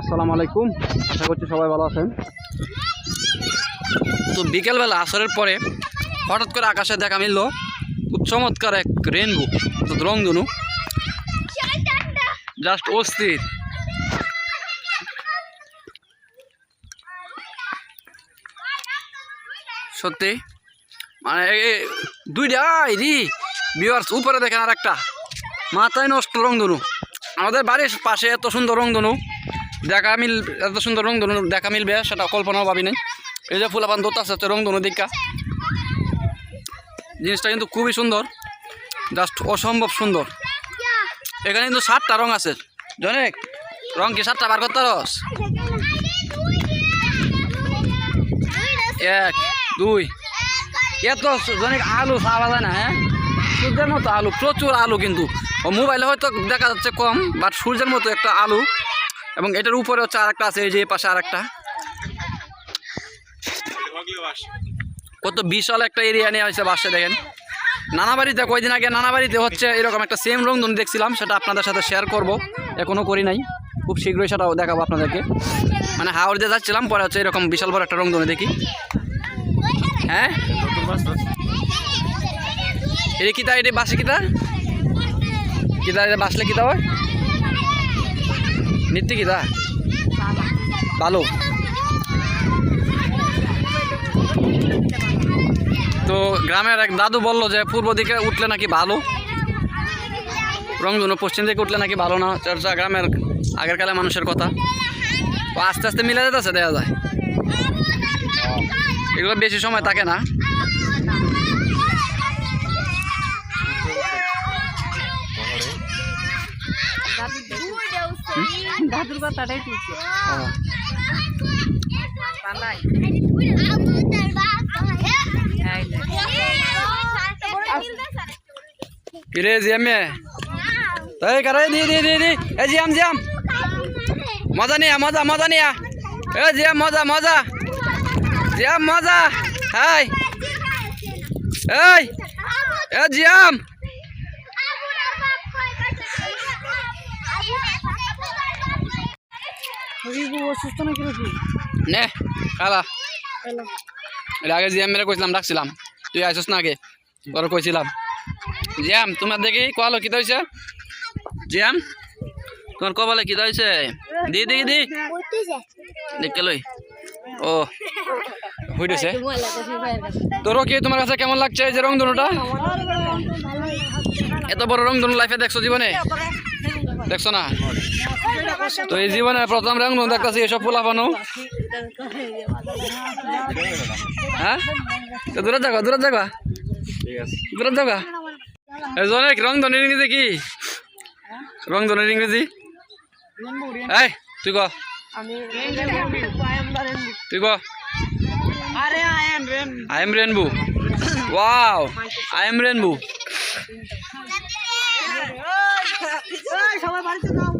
আসসালামু আলাইকুম। আশা করছি সবাই ভালো আছেন। তো বিকেলবেলা আসরের পরে হঠাৎ করে আকাশে দেখা মিলল খুব চমৎকার এক রেনবো অর্থাৎ রংধনু। জাস্ট অস্থির। সত্যি? মানে দুইটা রি বিয়ার্স উপরে দেখেন আর একটা মাথায় নষ্ট রংধনু। আমাদের বাড়ির পাশে এত সুন্দর রংধনু। দেখা মিল, এত সুন্দর রংধনু দেখা মিলবে, সেটা কল্পনাও ভাবি নাই। এই যে ফুলাপান দোতা আছে রংধনু দীক্ষা। জিনিসটা কিন্তু খুবই সুন্দর, জাস্ট অসম্ভব সুন্দর। এখানে কিন্তু সাতটা রং আছে। জনেক, রং কি সাতটা বার করতে রস এক, দুই। এত জনেক আলু পাওয়া যায় না হ্যাঁ? সূর্যের মতো আলু, প্রচুর আলু কিন্তু। মোবাইলে হয়তো দেখা যাচ্ছে কম, বাট সূর্যের মতো একটা আলু। এবং এটার উপরে হচ্ছে আরেকটা আছে, এই যে পাশে আরেকটা। কত বিশাল একটা এরিয়া নিয়ে আসছে বাসে, দেখেন। নানা বাড়িতে কয়দিন আগে নানা বাড়িতে হচ্ছে এরকম একটা সেম রংধনু দেখছিলাম, সেটা আপনাদের সাথে শেয়ার করব। এখনও করি নাই। খুব শীঘ্রই সেটাও দেখাবো আপনাদেরকে। মানে হাওড় দিয়ে যাচ্ছিলাম, পরে হচ্ছে এরকম বিশাল বড় একটা রংধনু দেখি। হ্যাঁ? এটা কিতা এটা বাসে কিতা কিতা এটা বাসলে কিতা হয় নিত্য কিতা ভালো তো গ্রামের এক দাদু বলল যে, পূর্ব দিকে উঠলে নাকি ভালো? রংধনু পশ্চিম দিকে উঠলে নাকি ভালো না? চর্চা গ্রামের আগের কালে মানুষের কথা। তো আস্তে আস্তে মিলে যেতেছে দেওয়া যায়। এগুলো বেশি সময় থাকে না। দাদুর কথাটাই তুলছে। কিরে জিয়ামে এই কারে দি দি দি দি এ জিয়াম জিয়াম। মজা নিয়া মজা মজা নিয়া। এ জিয়াম মজা মজা। জিয়াম মজা। হাই এই এ জিয়াম। অসুস্থ নাকি নাকি? নে এর আগে জিয়াম মেরে কইছিলাম ডাকছিলাম। তুই আইসস না আগে? তোর কইছিলাম। জিয়াম তোমার দেখি কলো কিতা হয়েছে জিয়াম তোমার কপালে কিতা হয়েছে দি দি দি। দেখতে লই। ও হইতেছে। তোরও কি তোমার কাছে কেমন লাগছে এই যে রংধনুটা? এত বড় রংধনু লাইফে দেখছ জীবনে? দেখছ না? তো এই জীবনে প্রথম রংধনু দেখতেছি এসব পোলাপানো হ্যাঁ? তো দূরে যাবা দূরে যাবা দূরে যাবা এই জনেক রংধনুর ইংরেজি কি? রংধনুর ইংরেজি? এই তুই ক? তুই ক? আরে Ayan rain I am rainbow. Wow, I am rainbow. সবাই বাড়িতে যাও